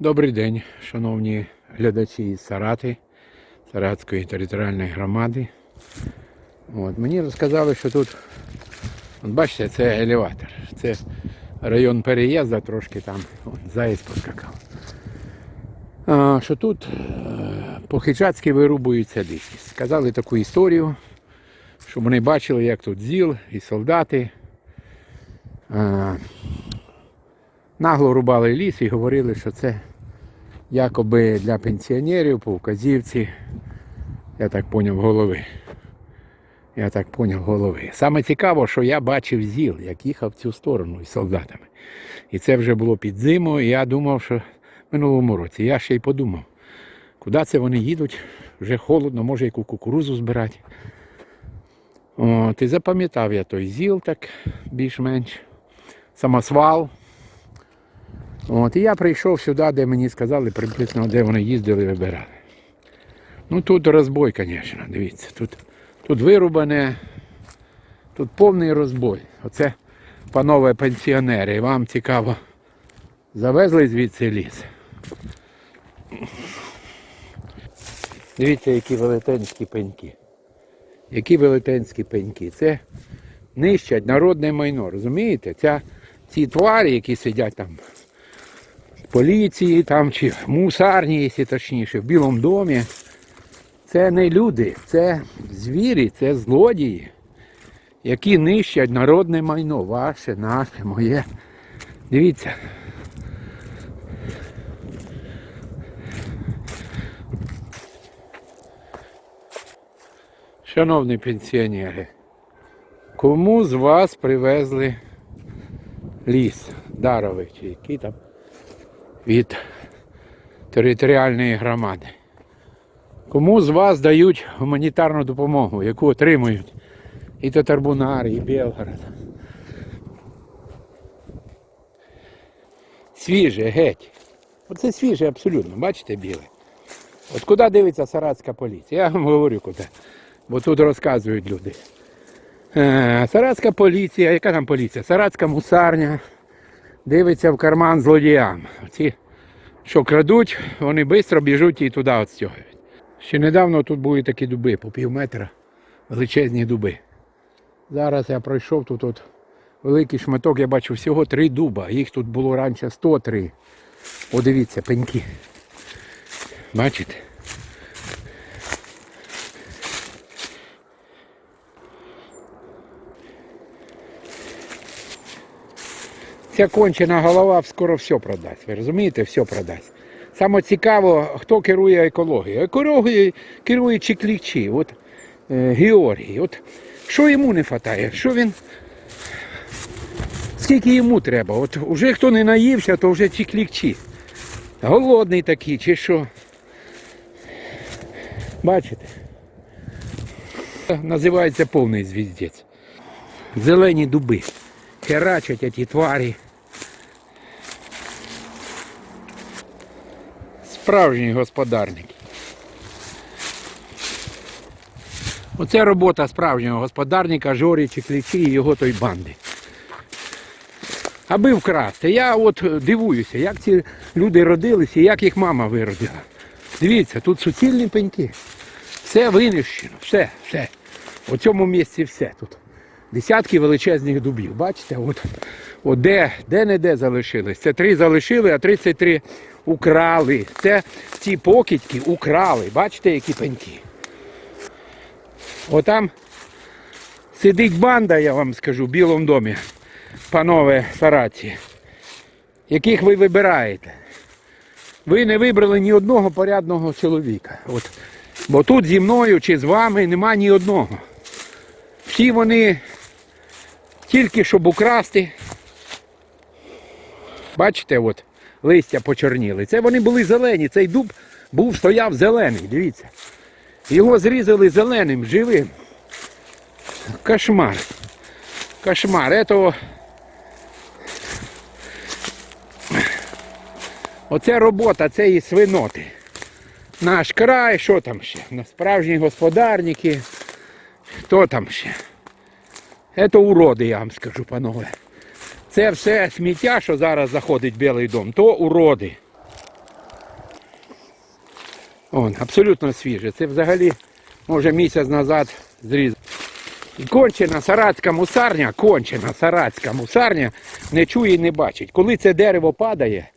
Добрий день, шановні глядачі із Сарати, Саратської територіальної громади. От, мені розказали, що тут, от бачите, це елеватор. Це район переїзду, трошки там заєць поскакав. А, що тут е, по-хичацьки вирубуються дикі. Сказали таку історію, щоб вони бачили, як тут ЗІЛ і солдати. А, нагло рубали ліс і говорили, що це якоби для пенсіонерів по вказівці, я так поняв, голови. Я так поняв голови. Саме цікаво, що я бачив ЗІЛ, як їхав в цю сторону із солдатами. І це вже було під зиму, і я думав, що минулому році. Я ще й подумав, куди це вони їдуть, вже холодно, може яку кукурузу збирати. От, і запам'ятав я той ЗІЛ так більш-менш. Самосвал. От, і я прийшов сюди, де мені сказали приблизно, де вони їздили вибирали. Ну тут розбой, звісно, дивіться. Тут, тут вирубане, тут повний розбой. Оце, панове пенсіонери, вам цікаво, завезли звідси ліс. Дивіться, які велетенські пеньки. Які велетенські пеньки. Це нищать народне майно, розумієте? Ця, ці тварі, які сидять там поліції там, чи в мусарні, якщо точніше, в Білому домі, це не люди, це звірі, це злодії, які нищать народне майно, ваше, наше, моє. Дивіться. Шановні пенсіонери, кому з вас привезли ліс даровий чи який там від територіальної громади? Кому з вас дають гуманітарну допомогу, яку отримують і Татарбунар, і Белгород? Свіже, геть. Оце свіже абсолютно, бачите, біле. От куди дивиться саратська поліція? Я вам говорю куди. Бо тут розказують люди. Е, Саратська поліція, яка там поліція? Саратська мусарня дивиться в карман злодіям. Ці, що крадуть, вони швидко біжуть і туди відстягують. Ще недавно тут були такі дуби по пів метра, величезні дуби. Зараз я пройшов тут от великий шматок, я бачу всього три дуба. Їх тут було раніше 103. О, пеньки. Бачите? Ця кончена голова скоро все продасть. Ви розумієте, все продасть. Саме цікаво, хто керує екологією. Екологією керує Чеклічі, от е, Георгій. От що йому не вистачає? Що він. Скільки йому треба? От вже хто не наївся, то вже Чеклікчі. Голодний такий, чи що. Бачите? Називається повний звіздець. Зелені дуби. Херачать ті тварі. Справжні господарники. Оце робота справжнього господарника Жорі Чеклічі і його той банди. Аби вкрасти. Я от дивуюся, як ці люди родилися і як їх мама виродила. Дивіться, тут суцільні пеньки. Все винищено, все, все. У цьому місці все тут. Десятки величезних дубів. Бачите, от, от де, де не де залишились. Це три залишили, а 33 украли. Це ці покидьки украли. Бачите, які пеньки. Отам сидить банда, я вам скажу, в Білому домі, панове Сараці, яких ви вибираєте. Ви не вибрали ні одного порядного чоловіка. От. Бо тут зі мною чи з вами нема ні одного. Всі вони тільки щоб украсти. Бачите, от листя почорніли. Це вони були зелені. Цей дуб був стояв зелений, дивіться. Його зрізали зеленим, живим. Кошмар. Кошмар. Ето... Оце робота цієї свиноти. Наш край, що там ще? На справжні господарники. Хто там ще? Це уроди, я вам скажу, панове. Це все сміття, що зараз заходить в Білий дом, то уроди. Он, абсолютно свіже. Це взагалі, може, місяць назад зрізав. І кончена саратська мусарня, кончена саратська мусарня не чує і не бачить. Коли це дерево падає,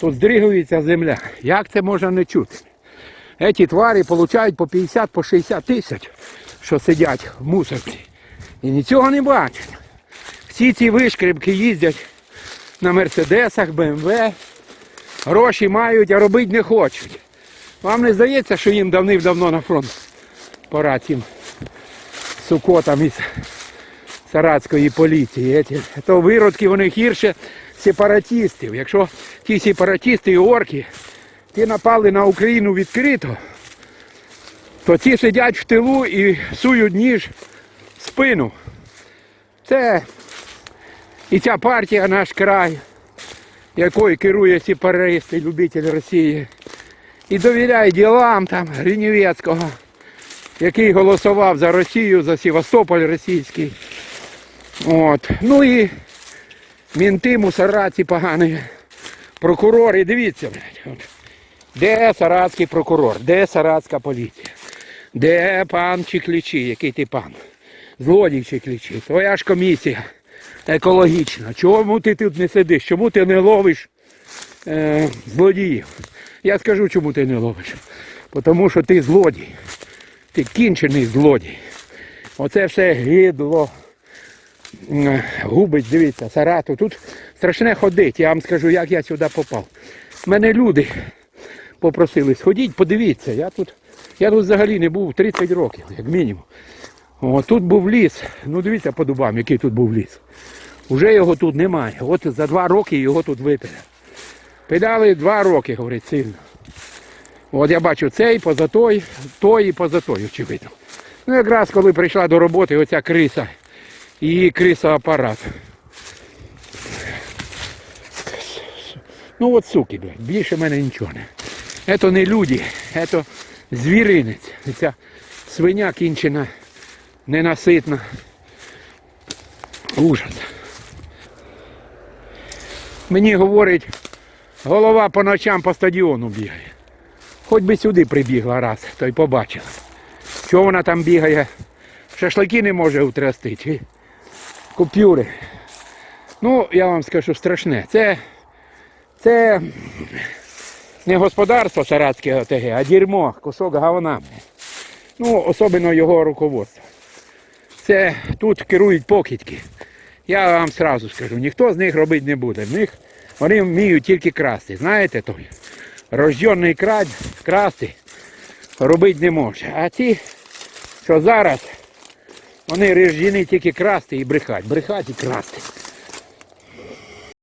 то здригується земля. Як це можна не чути? Ці тварі отримують по 50 по 60 тисяч, що сидять в мусорці. І нічого не бачать. Всі ці вишкребки їздять на мерседесах, БМВ, гроші мають, а робити не хочуть. Вам не здається, що їм давним-давно на фронт пора цим сукотам із саратської поліції. То виродки вони гірше сепаратистів. Якщо ті сепаратисти і орки ті напали на Україну відкрито, то ті сидять в тилу і сують ніж спину. Це і ця партія наш край, якою керує сепаристи, любитель Росії. І довіряє ділам там Гринівецького, який голосував за Росію, за Севастополь російський. От. Ну і мінти, мусораці погані, прокурори, дивіться, блядь. Де саратський прокурор, де саратська поліція? Де пан Чіклічі, який ти пан? Злодій Чіклічі, твоя ж комісія екологічна. Чому ти тут не сидиш? Чому ти не ловиш е, злодіїв? Я скажу, чому ти не ловиш. Тому що ти злодій. Ти кінчений злодій. Оце все гидло. Губить, дивіться, Сарату. Тут страшне ходить. Я вам скажу, як я сюди попав. Мене люди попросили, сходіть, подивіться. Я тут, я тут взагалі не був 30 років, як мінімум. О, тут був ліс. Ну дивіться по дубам, який тут був ліс. Уже його тут немає. От за два роки його тут випиляли. Педали два роки, говорить, сильно. От я бачу цей, поза той, той і поза той, очевидно. Ну якраз коли прийшла до роботи оця криса, її крисоапарат. Ну от суки, блядь, більше в мене нічого не. Це не люди, це звіринець. Ця свиня кінчена, ненаситна. Ужас. Мені говорить, голова по ночам по стадіону бігає. Хоч би сюди прибігла раз, то й побачила. Чого вона там бігає? Шашлики не може утрясти, чи купюри. Ну, я вам скажу страшне. Це, це не господарство Саратське ОТГ, а дерьмо, кусок говна. Ну, особливо його руководство. Це тут керують покидьки. Я вам сразу скажу, ніхто з них робити не буде. В них вони вміють тільки красти. Знаєте той? Рожденний крад, красти робити не може. А ті, що зараз, вони рождені тільки красти і брехати. Брехати і красти.